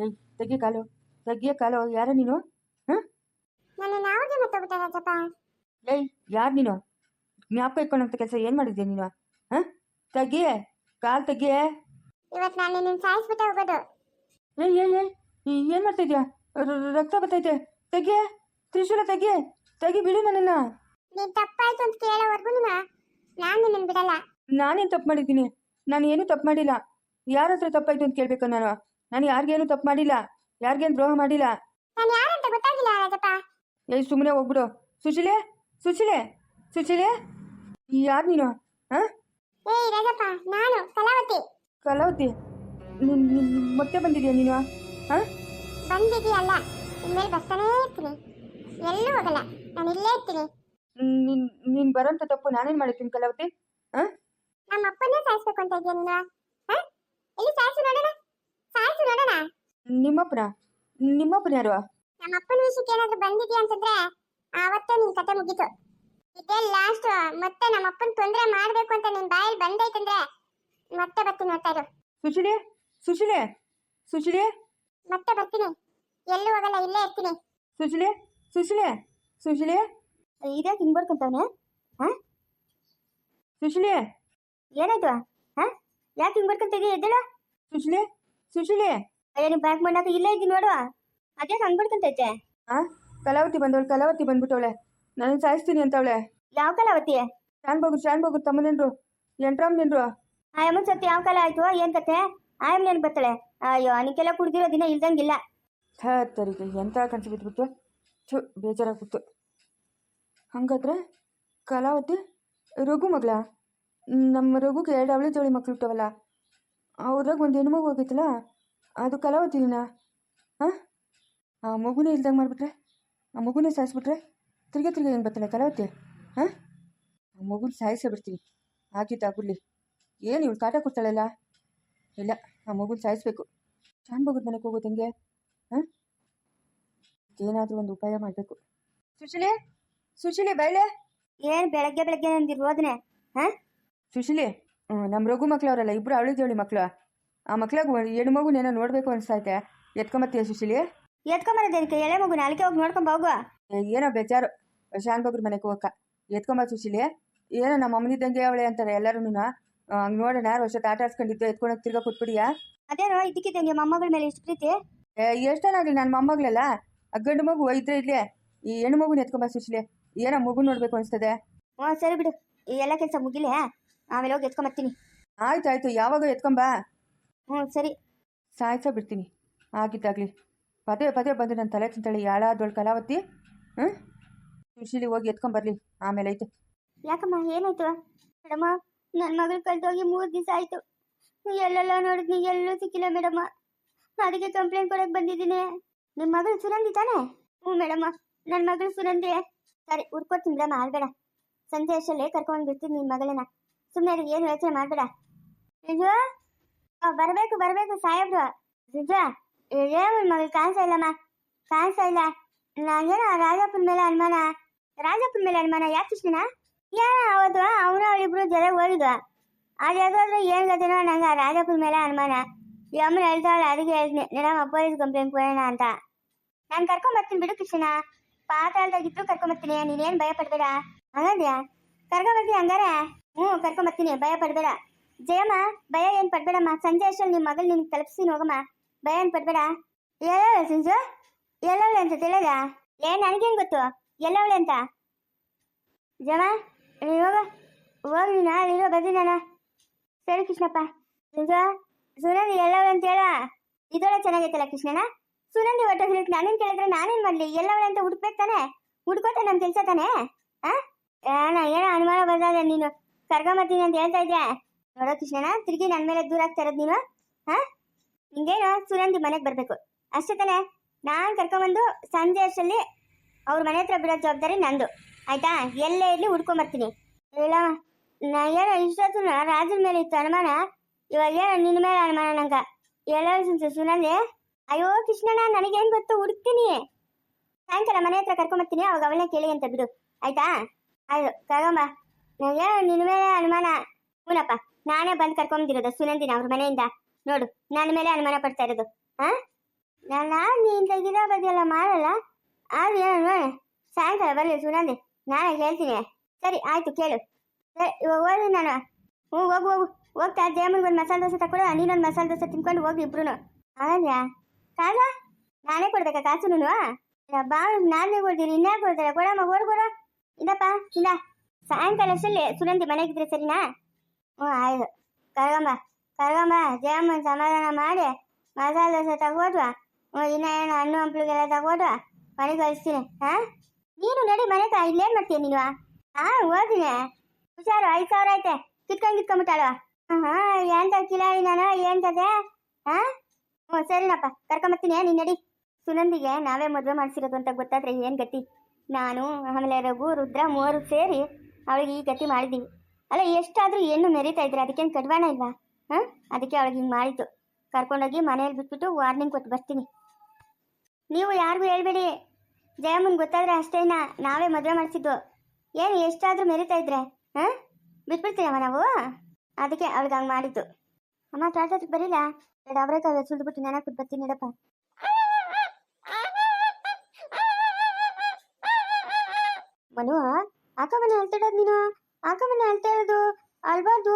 ಏಯ್ ತೆಗಿ ಕಾಲು. ತೆಗಿಯ ಕಾಲು. ಯಾರ ನೀನು? ಹಾಂ? ನನ್ನ ನಾವಾಗೆ ರಾಜಪ್ಪ ಏಯ್ ಯಾರು ನೀನು? ಜ್ಞಾಪಕ ಇಟ್ಕೊಂಡಂತ ಕೆಲಸ ಏನು ಮಾಡಿದ್ಯಾ ನೀನು? ಹಾಂ? ತೆಗಿಯೇ ಕಾಲು ತೆಗಿಯೇ ಇವತ್ತು ನಾನು ನಿನ್ನ ಸಾಯಿಸ್ಬಿಟ್ಟೆ ಹೋಗೋದು. ಏಯ್ ಏಯ್ ಏಯ್ ಏನು ಮಾಡ್ತಾ ಇದೆಯಾ? ರಕ್ತ ಬರ್ತೈತೆ. ತೆಗಿಯೇ ತ್ರಿಶೂಲ ತೆಗಿಯೇ ತೆಗಿ ಬಿಡು ನನ್ನ ನೀನ್ ತಪ್ಪಾಯ್ತು ಅಂತ ಕೇಳೋವರೆಗೂ ನಾನು ನಿನ್ನ ಬಿಡಲ್ಲ. ನಾನೇನು ತಪ್ಪು ಮಾಡಿದ್ದೀನಿ? ನಾನು ಏನು ತಪ್ಪು ಮಾಡಿಲ್ಲ. ಯಾರ ಹತ್ರ ತಪ್ಪಾಯ್ತು ಅಂತ ಕೇಳಬೇಕು ನಾನು? ನಾನು ಯಾರಿಗೇನು ತಪ್ಪು ಮಾಡಿಲ್ಲ ಯಾರಿಗೇನು ದ್ರೋಹ ಮಾಡಿಲ್ಲ. ನಾನು ಯಾರಂತ ಗೊತ್ತಾಗಿಲ್ಲ ರಾಜಪ್ಪ. ಏಯ್ ಸುಮ್ಮನೆ ಹೋಗ್ಬಿಡು. ಸುಶೀಲೆ ಸುಶೀಲೆ ಸುಶೀಲೆ. ಯಾರು ನೀನು? ಹಾಂ ಏ ರಾಜಪ್ಪ ನಾನು ಕಲಾವತಿ. ಕಲಾವತಿ? ನೀನ್ ನೀನ್ ಮತ್ತೆ ಬಂದಿದ್ಯಾ ನೀನು? ಹಾಂ ಬಂದಿದೆಯಲ್ಲ ಇನ್ಮೇಲೆ ಬರ್ತಾನೇ ಇರ್ತೀನಿ. ಎಲ್ಲೂ ಹೋಗಲ್ಲ ನಾನು ಇಲ್ಲೇ ಇರ್ತೀನಿ. ನೀನ್ ನೀನು ಬರೋಂಥ ತಪ್ಪು ನಾನೇನ್ ಮಾಡಿರ್ತೀನಿ ಕಲಾವತಿ? ಹಾ ನಮ್ಮ ಅಪ್ಪನೇ ಸಾಯಿಸ್ಬೇಕು ಅಂತ ಇದೆಯಾ ನೀನು? ಹಾ? ಎಲ್ಲಿ ಸಾಯಿಸು ನೋಡೋಣ ನಿಮ್ಮಪ್ಪನ ನಿಮ್ಮಪ್ಪನ ಯಾರು? ನಮ್ಮ ಅಪ್ಪನ ವಿಷಯಕ್ಕೆ ಏನಾದ್ರು ಬಂದಿದ್ಯಾ ಅಂತಂದ್ರೆ ಆವತ್ತೇ ನಿನ್ ಕತೆ ಮುಗೀತು. ಇದೇ ಲಾಸ್ಟ್ ಮತ್ತೆ ನಮ್ಮ ಅಪ್ಪನ ತೊಂದರೆ ಮಾಡ್ಬೇಕು ಅಂತ ನಿನ್ ಬಾಯಲ್ಲಿ ಬಂದೈತಂದ್ರೆ ಮತ್ತೆ ಬರ್ತೀನಿ ನೋಡ್ತಾ ಇರು. ಸುಶೀಲೆ ಸುಶೀಲೆ ಸುಶೀಲೆ. ಮತ್ತೆ ಬರ್ತೀನಿ. ಎಲ್ಲೂ ಹೋಗಲ್ಲ ಇಲ್ಲೇ ಇರ್ತೀನಿ. ಸುಶೀಲೆ ಸುಶೀಲೆ ಸುಶೀಲೆ. ಇದೇ ಹಿಂಗ್ ಬರ್ಕೊಂತವನೆ ಹಾಂ? ಸುಶೀಲೆ. ಏನಾಯ್ತು? ಹಾ? ಯಾಕೆ ಹಿಂಗೆ ಬರ್ಕೊಂತಿದ್ಯಾ ಎದ್ದೇಳ? ಸುಶೀಲೆ ಸುಶೀಲೆ. ಅಯ್ಯ ನೀವು ಪ್ಯಾಕ್ ಮಾಡಾಕ ಇಲ್ಲೇ ಇದ್ದೀನಿ ನೋಡುವ ಅದೇ ಹಂಗೆ ಬರ್ಕೊಂತೈತೆ ಹಾಂ ಕಲಾವತಿ ಬಂದವಳು ಕಲಾವತಿ ಬಂದ್ಬಿಟ್ಟವಳೆ. ನಾನು ಸಾಯಿಸ್ತೀನಿ ಅಂತವಳೆ. ಯಾವ ಕಲಾವತಿ? ಶಾನ್ ಬೋಗು ಶಾನ್ ಬೋಗು ತಮ್ಮ ನಿನ್ರು. ಎಂಟ್ರಾಮ್ ನಿನ್ರು. ಆಯಮ್ಮನ ಸತ್ಯ ಯಾವ ಕಾಲ ಆಯ್ತು? ಏನ್ ಕತೆ? ಆಯಮ್ಮ ನೆನ್ ಬರ್ತಾಳೆ ಅಯ್ಯೋ ಅನಿಕೆಲ್ಲ ಕುಡ್ದಿರೋ ದಿನ ಇಲ್ದಂಗಿಲ್ಲ. ತರಿಗೆ ಎಂತ ಕನ್ಸಿ ಬಿದ್ಬಿಟ್ಟು. ಛೂ ಬೇಜಾರಾಗ್ಬಿಟ್ಟು ಹಂಗಾದ್ರೆ ಕಲಾವತಿ ರಘು ಮಗಳ? ನಮ್ಮ ರಘುಗೆ ಎರಡು ಅವಳಿ ಜೋಳಿ ಮಕ್ಳು ಇಟ್ಟವಲ್ಲ ಅವ್ರಾಗ ಒಂದು ಹೆಣ್ಮಗು ಹೋಗೈತಲ್ಲ ಅದು ಕಲಾವತಿನ ಹಾಂ? ಆ ಮಗುನೇ ಇಲ್ದಂಗೆ ಮಾಡಿಬಿಟ್ರೆ? ಆ ಮಗುನೇ ಸಾಯಿಸ್ಬಿಟ್ರೆ? ತಿರ್ಗಿ ತಿರ್ಗಿ ಏನು ಬರ್ತಾನೆ ಕಲಾವತಿ? ಹಾಂ? ಆ ಮಗುನ ಸಾಯಿಸೇ ಬಿಡ್ತೀನಿ. ಆಗಿದ್ದಾಗುರ್ಲಿ ಏನು ಇವಳು ಕಾಟ ಕೊಡ್ತಾಳಲ್ಲ ಇಲ್ಲ ಆ ಮಗುನ ಸಾಯಿಸ್ಬೇಕು. ಚಾನ್ ಮಗು ಮನೆಗೆ ಹೋಗೋದು ಹೆಂಗೆ? ಹಾಂ? ಏನಾದರೂ ಒಂದು ಉಪಾಯ ಮಾಡಬೇಕು. ಸುಶೀಲಿ? ಸುಶೀಲಿ ಬೈಲೆ? ಏನು ಬೆಳಗ್ಗೆ ಬೆಳಗ್ಗೆ ನಂದಿರು ಹೋದನೆ ಹಾಂ? ಸುಶೀಲಿ ನಮ್ಮ ರಘು ಮಕ್ಳವ್ರಲ್ಲ ಇಬ್ಬರು ಅವಳಿ ಮಕ್ಕಳು ಆ ಮಕ್ಳಿಗೆ ಹೆಣ್ಣು ಮಗುನೇನೋ ನೋಡಬೇಕು ಅನಿಸ್ತೈತೆ ಎತ್ಕೊಂಬತ್ತೀಯ ಸುಶೀಲಿ? ಎತ್ಕೊಂಬರೋದೇನಕ್ಕೆ ಎಳೆ ಮಗು ನಾಲ್ಕೆ ಹೋಗಿ ನೋಡ್ಕೊಂಬ ಹೋಗು. ಏನೋ ಬೇಜಾರು. ಶಾನ್ ಬಗ್ರ ಮನೆಗೆ ಹೋಗಕ್ಕ. ಎತ್ಕೊಂಬ ಸುಶೀಲಿ. ಏನೋ ನಮ್ಮ ಅಮ್ಮನಿದ್ದಂಗೆ ಅವಳೆ ಅಂತಾರೆ ಎಲ್ಲರೂ ಹಂಗೆ ನೋಡೋಣ ವರ್ಷ ಆಟ ಆಡ್ಸ್ಕೊಂಡಿದ್ದು ಎತ್ಕೊಂಡೋಗಿ ತಿರ್ಗಾ ಕೊಟ್ಬಿಡಿಯಾ? ಅದೇನೋ ಇದಕ್ಕಿದ್ದಂಗೆ ಮೊಮ್ಮಗಳ ಮೇಲೆ ಇಷ್ಟು ಪ್ರೀತಿ? ಎಷ್ಟನಾಗಲಿ ನನ್ನ ಮೊಮ್ಮಗಳಲ್ಲ. ಆ ಗಂಡು ಮಗು ಇದ್ರೆ ಇಲ್ಲೇ ಈ ಹೆಣ್ಣು ಮಗು ಎತ್ಕೊಂಬ ಸುಶೀಲಿ. ಏನೋ ಮಗು ನೋಡ್ಬೇಕು ಅನಿಸ್ತದೆ. ಹಾ ಸರಿ ಬಿಡು. ಎಲ್ಲ ಕೆಲಸ ಮುಗಿಲೇ. ಆಮೇಲೆ ಹೋಗಿ ಎತ್ಕೊಂಬರ್ತೀನಿ ಆಯ್ತು ಆಯ್ತು. ಯಾವಾಗ ಎತ್ಕೊಂಬ. ಹ್ಞೂ ಸರಿ. ಸಾಯಿಸ ಬಿಡ್ತೀನಿ. ಆಗಿದ್ದಾಗಲಿ. ಪದೇ ಪದೇ ಬಂದು ನನ್ನ ತಲೆ ತಿಂತಾಳೆ ಯಾಳಾದೊಳು ಕಲಾವತಿ. ಹ್ಞೂ? ಸುಶೀಲಿ ಹೋಗಿ ಎತ್ಕೊಂಬರ್ಲಿ ಆಮೇಲೆ ಐತೆ ಯಾಕಮ್ಮ ಏನಾಯ್ತು? ಮೇಡಮ್ಮ ನನ್ನ ಮಗಳು ಕಳ್ದೋಗಿ ಮೂರು ದಿವಸ ಆಯಿತು. ಎಲ್ಲೆಲ್ಲ ನೋಡಿದ್ನಿ ಎಲ್ಲೂ ಸಿಕ್ಕಿಲ್ಲ ಮೇಡಮ್ಮ ಅದಕ್ಕೆ ಕಂಪ್ಲೇಂಟ್ ಕೊಡಕ್ಕೆ ಬಂದಿದ್ದೀನಿ. ನಿಮ್ಮ ಮಗಳು ಸುನಂದಿ ತಾನೇ? ಹ್ಞೂ ಮೇಡಮ್ಮ ನನ್ನ ಮಗಳು ಸುರಂದಿ ಸರಿ ಹುಡ್ಕೊಡ್ತೀನಿ ಬಿಡಮ್ಮ ಆಲ್ಬೇಡ ಸಂಜೆ ಅಷ್ಟಲ್ಲೇ ಕರ್ಕೊಂಡು ಬಿಡ್ತೀನಿ ನಿಮ್ಮ ಮಗಳನ್ನ. ಸುಮ್ಮನೆ ಏನು ಯೋಚನೆ ಮಾಡಬೇಡ. ನಿಜ ಬರಬೇಕು ಬರಬೇಕು ಸಾಹೇಬ್ರು. ನಿಜ ಏನು ಮಗಳು ಕಾಣಿಸ್ತಾ ಇಲ್ಲಮ್ಮ. ಕಾಣಿಸ್ತಾ ಇಲ್ಲ. ನಂಗೇನೋ ಆ ರಾಜಪ್ಪನ ಮೇಲೆ ಅನುಮಾನ? ರಾಜಪ್ಪನ ಮೇಲೆ ಅನುಮಾನ? ಯಾಕೆ ಕೃಷ್ಣನ ಏನೋ ಅವತ್ತು ಅವನು ಅವಳಿಬ್ರು ಜೊತೆ ಹೋಗಿದ್ವ ಅದು ಯಾವ್ದಾದ್ರು ಏನು ಗೊತ್ತೇನೋ ನಂಗೆ ರಾಜಪ್ಪನ ಮೇಲೆ ಅನುಮಾನ. ಈ ಅಮ್ಮನ ಹೇಳ್ತಾವಳೆ ಅದಕ್ಕೆ ನಮ್ಮ ಪೊಲೀಸ್ ಕಂಪ್ಲೇಂಟ್ ಕೊಡೋಣ ಅಂತ. ನಾನು ಕರ್ಕೊಂಬರ್ತೀನಿ ಬಿಡು ಕೃಷ್ಣ. ಪಾತಾಳ್ದಾಗಿದ್ರು ಕರ್ಕೊಂಬರ್ತೀನಿ ನೀನೇನು ಭಯ ಪಡ್ಬೇಡ ಹಂಗಂದ್ಯಾ ಕರ್ಕೊಂಬರ್ತೀನಿ ಹಂಗಾರೆ? ಹ್ಞೂ ಕರ್ಕೊಂಬರ್ತೀನಿ ಭಯ ಪಡ್ಬೇಡ ಜಯಮ್ಮ, ಭಯ ಏನು ಪಡ್ಬೇಡಮ್ಮ. ಸಂಜೆ ಅಷ್ಟರಲ್ಲಿ ನಿಮ್ಮ ಮಗಳು ನಿನ್ಗೆ ತಲುಪಿಸ್ತೀನಿ ಹೋಗಮ್ಮ ಭಯ ಏನು ಪಡ್ಬೇಡ. ಎಲ್ಲವಳೆ ಸಂಜು? ಎಲ್ಲವಳೆ ಅಂತ ತಿಳಿದ ಏ, ನನಗೇನು ಗೊತ್ತು? ಎಲ್ಲವಳೆ ಅಂತ? ಜಮ ಇವಾಗ ಹೋಗ. ನೀನು ಅಲ್ಲಿರೋ ಬರ್ತೀನಿ ಸರಿ ಕೃಷ್ಣಪ್ಪ. ಸಂಜು, ಸುನಂದಿ ಎಲ್ಲವಳೆ ಅಂತ ಹೇಳ? ಇದೊಳೆ ಚೆನ್ನಾಗೈತಲ್ಲ ಕೃಷ್ಣನ? ಸುನಂದಿ ಹೇಳಿಕ್ ನಾನೇನು ಕೇಳಿದ್ರೆ ನಾನೇನು ಮಾಡಲಿ? ಎಲ್ಲವಳೆ ಅಂತ ಹುಡುಕ್ಬೇಕು ತಾನೆ? ಹುಡ್ಕೋತಾನೆ ನಮ್ಮ ಕೆಲಸ ತಾನೆ? ಏನ ಏನೋ ಅನುಮಾನ ಬಂದಾಗ ನೀನು ಕರ್ಕೊಂಬರ್ತೀನಿ ಅಂತ ಹೇಳ್ತಾ ಇದ್ಯಾ? ನೋಡೋ ಕೃಷ್ಣನ ತಿರುಗಿ ನನ್ನ ಮೇಲೆ ದೂರ ಆಗ್ತಾ ಇರೋದು ನೀನು? ಹಾ? ನಿಂಗೇನು ಸುನಂದಿ ಮನೆಗೆ ಬರಬೇಕು. ಅಷ್ಟೇ ತಾನೆ. ನಾನು ಕರ್ಕೊಂಬಂದು ಸಂಜೆ ಅಷ್ಟರಲ್ಲಿ ಅವ್ರ ಮನೆ ಹತ್ರ ಬಿಡೋ ಜವಾಬ್ದಾರಿ ನಂದು. ಆಯ್ತಾ? ಎಲ್ಲೇ ಇರಲಿ ಹುಡ್ಕೊಂಬರ್ತೀನಿ. ಇಲ್ಲ, ನಾ ಏನೋ ಇಷ್ಟೊತ್ತು ರಾಜನ ಮೇಲೆ ಇತ್ತು ಅನುಮಾನ. ಇವಾಗ ಏನೋ ನಿನ್ನ ಮೇಲೆ ಅನುಮಾನ ನಂಗ. ಎಲ್ಲ ಸುನಂದಿ ಅಯ್ಯೋ ಕೃಷ್ಣಣ್ಣ, ನನಗೇನು ಗೊತ್ತು? ಹುಡುಕ್ತೀನಿ. ಸಾಯಂಕಾಲ ಮನೆ ಹತ್ರ ಕರ್ಕೊಂಬರ್ತೀನಿ. ಅವಾಗ ಅವಳನ್ನ ಕೇಳಿ ಅಂತ ಬಿಡು. ಆಯ್ತಾ? ಆಯ್ತು, ಕರ್ಕೊಂಬ. ನನಗೆ ನಿನ್ನ ಮೇಲೆ ಅನುಮಾನ. ಹ್ಞೂನಪ್ಪ ನಾನೇ ಬಂದು ಕರ್ಕೊಂಬಂದಿರೋದು ಸುನಂದಿನ ಅವ್ರ ಮನೆಯಿಂದ. ನೋಡು ನನ್ನ ಮೇಲೆ ಅನುಮಾನ ಪಡ್ತಾ ಇರೋದು. ಹಾ ನಾನು ನೀನು ತೆಗಿದ ಬದಿಯೆಲ್ಲ ಮಾಡಲ್ಲ ಆದ್ರೆ ಏನು ನೋಡಿ, ಸಾಯಂಕಾಲ ಬರಲಿ ಸುನಂದಿ, ನಾನೇ ಹೇಳ್ತೀನಿ. ಸರಿ, ಆಯ್ತು, ಕೇಳು. ಸರಿ ಇವಾಗ ಹೋದ್ರೆ ನಾನು? ಹ್ಞೂ ಹೋಗು ಹೋಗು. ಹೋಗ್ತಾ ಜಯಮ್ಮನಿಗೆ ಒಂದು ಮಸಾಲೆ ದೋಸೆ ತಗೊಡು ನೀನೊಂದು ಮಸಾಲೆ ದೋಸೆ ತಿನ್ಕೊಂಡು ಹೋಗಿ ಇಬ್ರು ಆಗಲ್ಯಾ ಕಾಲ? ನಾನೇ ಕೊಡ್ಬೇಕಾ ಕಾಸುನು ಬಾ ನಾನೇ ಕೊಡ್ತೀನಿ ಇನ್ನೇ ಕೊಡ್ತಾರೆ? ಕೊಡಮ್ಮ ಓಡ್ ಕೊಡು. ಇದಪ್ಪ ಇಲ್ಲ. ಸಾಯಂಕಾಲ ಅಷ್ಟಲ್ಲಿ ಸುನಂದಿ ಮನೆಗಿದ್ರೆ ಸರಿನಾ? ಹ್ಞೂ ಆಯ್ತು. ಕರ್ಕೊಂಬ ಕರ್ಕೊಂಬ ಜಯಮ್ಮನ ಸಮಾಧಾನ ಮಾಡಿ ಮಸಾಲೆ ದೋಸೆ ತಗೋದ್ವ ಹ್ಞೂ ಇನ್ನ ಏನು ಹಣ್ಣು ಹಂಪ್ಲಿಗೆಲ್ಲ ತಗೋದ್ವಾ ಮನೆಗೆ ಕಳಿಸ್ತೀನಿ. ಹಾಂ? ನೀನು ನಡಿ ಮನೆಗೆ ಇಲ್ಲೇನು ಮಾಡ್ತೀಯ ನೀನು? ಹಾಂ, ಹೋಗ್ತೀನಿ. ಹುಷಾರು, ಐದು ಸಾವಿರ ಐತೆ. ಕಿತ್ಕೊಂಡು ಕಿತ್ಕೊಂಬಿಟ್ಟಾಳು. ಹಾಂ ಎಂತ ಕಿಲಾಡಿ ನಾನು ಏನು ಹಾಂ? ಹ್ಞೂ ಸರಿನಪ್ಪ. ಕರ್ಕೊಂಬರ್ತೀನಿ ನೀನು ನಡಿ. ಸುನಂದಿಗೆ ನಾವೇ ಮದುವೆ ಮಾಡಿಸಿರೋದು ಅಂತ ಗೊತ್ತಾದ್ರೆ ಏನು ಗತಿ? ನಾನು ಆಮೇಲೆ ರಘು, ರುದ್ರ ಮೂವರು ಸೇರಿ ಅವಳಿಗೆ ಈ ಗತಿ ಮಾಡಿದ್ದೀವಿ ಅಲ್ಲ, ಎಷ್ಟಾದರೂ ಏನು ಮೆರಿತಾ ಇದ್ರೆ ಅದಕ್ಕೇನು ಕಡ್ವಾಣ ಇಲ್ವಾ ಹಾಂ? ಅದಕ್ಕೆ ಅವಳಿಗೆ ಹಿಂಗೆ ಮಾಡಿದ್ದು. ಕರ್ಕೊಂಡೋಗಿ ಮನೇಲಿ ಬಿಟ್ಬಿಟ್ಟು ವಾರ್ನಿಂಗ್ ಕೊಟ್ಟು ಬರ್ತೀನಿ. ನೀವು ಯಾರಿಗೂ ಹೇಳ್ಬೇಡಿ. ಜಯಮ್ಮನ್ ಗೊತ್ತಾದ್ರೆ ಅಷ್ಟೇನಾ ನಾವೇ ಮದುವೆ ಮಾಡಿಸಿದ್ದು. ಏನು ಎಷ್ಟಾದರೂ ಮೆರಿತಾ ಇದ್ರೆ? ಹಾಂ? ಬಿಟ್ಬಿಡ್ತೀರಮ್ಮ ನಾವು? ಅದಕ್ಕೆ ಅವಳಿಗೆ ಹಂಗೆ ಮಾಡಿದ್ದು. ಅಮ್ಮ ಟಾಟಕ್ಕೆ ಬರೀಲ್ಲ ಎರಡು ಅವರೇಕಾಯಿ ಸುಳ್ದುಬಿಟ್ಟು ನೆನಕ್ಕೆ ಬರ್ತೀನಿ ಇಡಪ್ಪ. ಮನು, ಅಕ್ಕ ಮನೆ ಹೇಳ್ತಿಡೋದು ನೀನು? ಆಕ ಅಂತ ಅಳ್ತಾ ಅಲ್ಬಾರ್ದು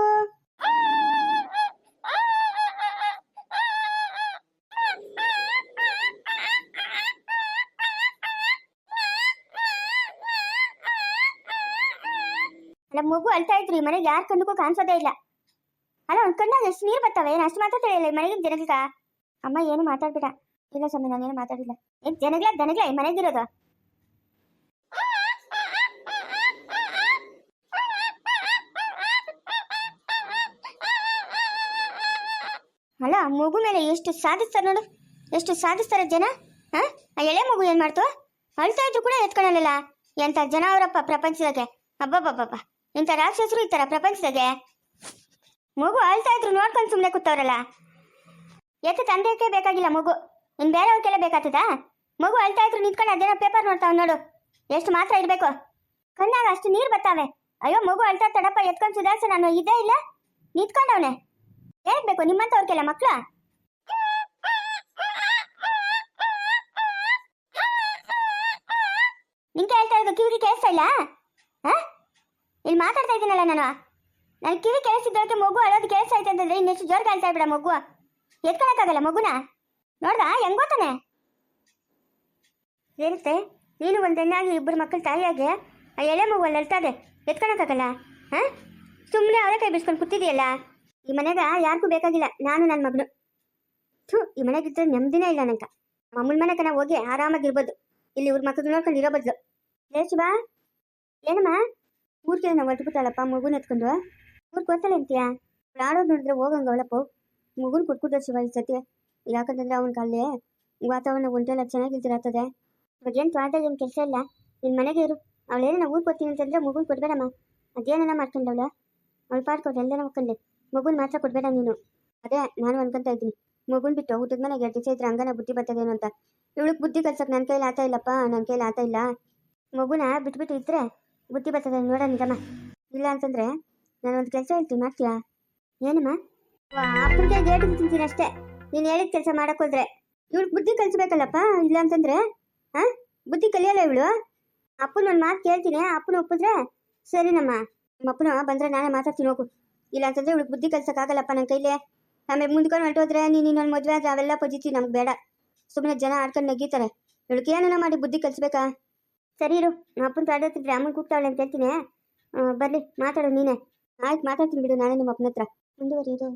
ನಮ್ಮ ಮಗು ಅಳ್ತಾ ಇದ್ರಿ, ಮನೆಗೆ ಯಾರ ಕಣ್ಣಕ್ಕೂ ಕಾಣಿಸೋದೇ ಇಲ್ಲ. ಅಲ್ಲ ಒಂದು ಕಣ್ಣಾಗ ಎಷ್ಟು ನೀರು ಬರ್ತವೆ ಏನು ಅಷ್ಟು ಮಾತ್ರ ತಿಳಿಯಲ್ಲ ಮನೆಗೆ ಜನಗಳ ಅಮ್ಮ ಏನು ಮಾತಾಡ್ಬೇಡ. ಇಲ್ಲ ಸ್ವಾಮಿ ನಾನೇನು ಮಾತಾಡಿಲ್ಲ. ಏನು ಜನಗಳ ದನಗಳ ಮನೆಗಿರೋದು. ಅಲ್ಲ ಮಗು ಮೇಲೆ ಎಷ್ಟು ಸಾಧಿಸ್ತಾರೆ ನೋಡು. ಎಷ್ಟು ಸಾಧಿಸ್ತಾರೆ ಜನ? ಆ? ಎಳೆ ಮಗು ಏನು ಮಾಡ್ತು? ಅಳ್ತಾ ಇದ್ರು ಕೂಡ ಎತ್ಕೊಳ್ಳಲ್ಲ ಎಂತ ಜನ ಅವರಪ್ಪ ಪ್ರಪಂಚದಾಗೆ? ಹಬ್ಬಬ್ಬಬ್ಬ ಇಂಥ ರಾಕ್ಷಸರು ಇರ್ತಾರ ಪ್ರಪಂಚದಾಗೆ? ಮಗು ಅಳ್ತಾ ಇದ್ರು ನೋಡ್ಕೊಂಡು ಸುಮ್ಮನೆ ಕೂತವ್ರಲ್ಲ. ಎತ್ತ ತಂದೆಯಕ್ಕೆ ಬೇಕಾಗಿಲ್ಲ ಮಗು. ಇನ್ ಬೇರೆಯವ್ರಿಗೆಲ್ಲ ಬೇಕಾಗ್ತದಾ ಮಗು ಅಳ್ತಾ ಇದ್ರು ನಿಂತ್ಕೊಂಡು ಅದೇನೋ ಪೇಪರ್ ನೋಡ್ತಾವ ನೋಡು. ಎಷ್ಟು ಮಾತ್ರ ಇರ್ಬೇಕು. ಕಣ್ಣಾಗ ಅಷ್ಟು ನೀರು ಬರ್ತಾವೆ. ಅಯ್ಯೋ, ಮಗು ಅಳ್ತಾ ತಡಪ್ಪ ಎತ್ಕೊಂಡು ಸುಧಾರಿಸ ನಾನು. ಇದೇ ಇಲ್ಲ. ನಿಂತ್ಕೊಂಡವನೆ. ಬೇಕು ನಿಮ್ಮಂತವ್ರಿಗೆಲ್ಲ ಮಕ್ಳ? ನಿಂಗೆ ಹೇಳ್ತಾ ಇರೋದು ಕಿವಿಗೆ ಕೇಳಿಸ್ತಾ ಇಲ್ಲ? ಇಲ್ಲಿ ಮಾತಾಡ್ತಾ ಇದ್ದೀನಲ್ಲ ನಾನು. ನಾನು ಕಿವಿ ಕೇಳಿಸಿದ್ದಕ್ಕೆ ಮಗು ಅಳೋದು ಕೇಳಿಸ್ತಾ ಐತೆ ಅಂತಂದ್ರೆ ಇನ್ನೆಷ್ಟು ಜೋರ್ ಕೇಳ್ತಾ ಇಬಿಡ ಮಗು. ಎತ್ಕೊಳಕ್ಕಾಗಲ್ಲ ಮಗುನ? ನೋಡ್ದ, ಹೆಂಗ್ ಗೊತ್ತಾನೆ ಏರುತ್ತೆ ನೀನು ಒಂದು ಹೆಣ್ಣಾಗಿ ಇಬ್ಬರು ಮಕ್ಕಳ ತಾಯಿಯಾಗೆ ಆ ಎಳೆ ಮಗು ಅಲ್ಲಿ ಅಳ್ತಾದೆ ಎತ್ಕೊಳಕ್ಕಾಗಲ್ಲ? ಹಾಂ? ಸುಮ್ಮನೆ ಅವರೇ ಕೈ ಬಿಡ್ಸ್ಕೊಂಡು ಕೂತಿದೆಯಲ್ಲ ಈ ಮನೆಗ ಯಾರಿಗೂ ಬೇಕಾಗಿಲ್ಲ, ನಾನು ನನ್ನ ಮಗಳು ಥೂ, ಈ ಮನೆಗಿದ್ರೆ ನೆಮ್ಮದಿನೇ ಇಲ್ಲ ನಂಕ ಅಮ್ಮನ ಮನೆಗೆ ನಾವು ಹೋಗಿ ಆರಾಮಾಗಿರ್ಬೋದು. ಇಲ್ಲಿ ಇವ್ರ ಮಕ್ಕಳು ನೋಡ್ಕೊಂಡು ಇರೋ ಬದಲು. ಲೇ ಶಿವ, ಏನಮ್ಮ? ಊರಿಗೆ ನಾವು ಹೊಟ್ಬಿಟ್ಟಾಳಪ್ಪ ಮಗುನ ಎತ್ಕೊಂಡು. ಊರಿಗೆ ಗೊತ್ತಲ್ಲ ಅಂತೀಯಾ? ಆಡೋದು ನೋಡಿದ್ರೆ ಹೋಗಂಗ ಅವಳಪ್ಪ. ಮಗುನ ಕೊಟ್ಬಿಟ್ಟ ಶಿವ ಈ ಸತಿ. ಯಾಕಂತಂದ್ರೆ ಅವನ ಕಾಲೇ ವಾತಾವರಣ ಒಂಟೆಲ್ಲ ಚೆನ್ನಾಗಿರ್ತಿರತ್ತದೆ ಇವಾಗ ಏನು ತೋಟದಾಗ ಏನು ಕೆಲಸ ಇಲ್ಲ? ನಿನ್ನ ಮನೆಗೆ ಇರು. ಅವಳೇನ ನಾವು ಊರಿಗೆ ಕೊಡ್ತೀನಿ ಅಂತಂದ್ರೆ ಮಗುನ್ ಕೊಡ್ಬೇಡಮ್ಮ. ಅದೇನೆಲ್ಲ ಮಾಡ್ಕೊಂಡವಳ ಅವಳು? ಪಾಡ್ಕೊಟ್ಟು ಎಲ್ಲ ಮಕ್ಕಂಡೆ ಮಗುನ ಮಾತ್ರ ಕೊಡ್ಬೇಡ ನೀನು. ಅದೇ ನಾನು ಅನ್ಕೊಂತ ಇದ್ದೀನಿ. ಮಗುನ್ ಬಿಟ್ಟು ಊಟದ ಮನೆಗೆ ಎರಡು ದಿವಸ ಇದ್ರೆ ಹಂಗನ ಬುದ್ಧಿ ಬರ್ತದೇನೋ ಅಂತ. ಇವಳಿಗೆ ಬುದ್ಧಿ ಕಲ್ಸಕ್ ನನ್ನ ಕೈಲಿ ಆತ ಇಲ್ಲಪ್ಪ ನನ್ನ ಕೈಲಿ ಆತ ಇಲ್ಲ. ಮಗುನ ಬಿಟ್ಬಿಟ್ಟು ಇದ್ರೆ ಬುದ್ಧಿ ಬರ್ತದೆ ನೋಡ ನಿಜಮ್ಮ. ಇಲ್ಲ ಅಂತಂದ್ರೆ ನಾನು ಒಂದು ಕೆಲಸ ಹೇಳ್ತೀನಿ, ಮಾಡ್ತೀಯಾ? ಏನಮ್ಮ? ಅಪ್ಪನಿಗೆ ಗೇಟ್ ತಿಂತೀನಿ ಅಷ್ಟೇ. ನೀನು ಹೇಳಿದ ಕೆಲಸ ಮಾಡಕ್ ಹೋದ್ರೆ. ಇವಳು ಬುದ್ಧಿ ಕಲಿಸ್ಬೇಕಲ್ಲಪ್ಪ, ಇಲ್ಲ ಅಂತಂದ್ರೆ? ಹಾ ಬುದ್ಧಿ ಕಲಿಯಲ್ಲ ಇವಳು? ಅಪ್ಪನ ಒಂದು ಮಾತು ಕೇಳ್ತೀನಿ, ಅಪ್ಪನ ಒಪ್ಪಿದ್ರೆ ಸರಿನಮ್ಮ. ನಮ್ಮ ಅಪ್ಪನ ಬಂದ್ರೆ ನಾನೇ ಮಾತಾಡ್ತೀನಿ, ಹೋಗು. ಇಲ್ಲ ಅಂತಂದ್ರೆ ಇವಳಿಗೆ ಬುದ್ಧಿ ಕಲ್ಸಕ್ಕಾಗಲ್ಲಪ್ಪ ನನ್ನ ಕೈಲಿ. ಆಮೇಲೆ ಮುಂದ್ಕೊಂಡು ಹೊರಟೋದ್ರೆ ನೀನು ಇನ್ನೊಂದು ಮದುವೆ ಆದ್ರೆ ಅವೆಲ್ಲ ಪಜಿತಿ ನಮ್ಗೆ ಬೇಡ. ಸುಮ್ಮನೆ ಜನ ಆಡ್ಕೊಂಡು ನಗೀತಾರೆ. ಇವಳಿಗೆ ಏನಾನ ಮಾಡಿ ಬುದ್ಧಿ ಕಲಿಸ್ಬೇಕಾ? ಸರಿ ಇರು ನಮ್ಮ ಅಪ್ಪನ ತಾಡತ್ತಿದ್ರೆ ಅಮ್ಮನ ಕೂಗ್ತಾವಳೆ ಅಂತ ಹೇಳ್ತೀನಿ. ಬರ್ಲಿ, ಮಾತಾಡು ನೀನೇ. ಆಯ್ತು, ಮಾತಾಡ್ತೀನಿ ಬಿಡು ನಾನೇ ನಿಮ್ಮ ಅಪ್ಪನ ಹತ್ರ. ಮುಂದುವರಿಯೋದು.